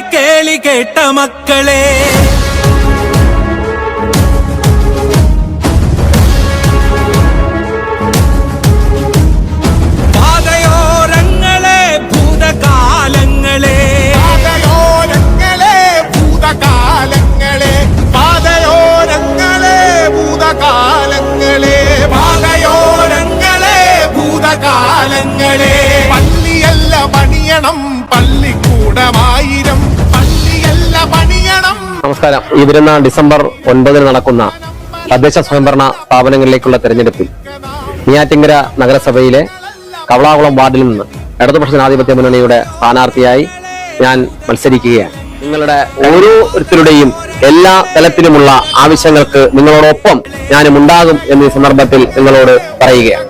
കേൾവി കേട്ട മക്കളെ. പള്ളിയല്ല പണിയണം പണിയണം. നമസ്കാരം. ഈ വരുന്ന ഡിസംബർ ഒൻപതിന് നടക്കുന്ന തദ്ദേശ സ്വയംഭരണ സ്ഥാപനങ്ങളിലേക്കുള്ള തെരഞ്ഞെടുപ്പിൽ നെയ്യാറ്റിങ്കര നഗരസഭയിലെ കവളാകുളം വാർഡിൽ നിന്ന് ഇടതുപക്ഷ ജനാധിപത്യ മുന്നണിയുടെ സ്ഥാനാർത്ഥിയായി ഞാൻ മത്സരിക്കുകയാണ്. നിങ്ങളുടെ ഓരോരുത്തരുടെയും എല്ലാ തലത്തിലുമുള്ള ആവശ്യങ്ങൾക്ക് നിങ്ങളോടൊപ്പം ഞാനും ഉണ്ടാകും എന്ന സന്ദർഭത്തിൽ നിങ്ങളോട് പറയുകയാണ്.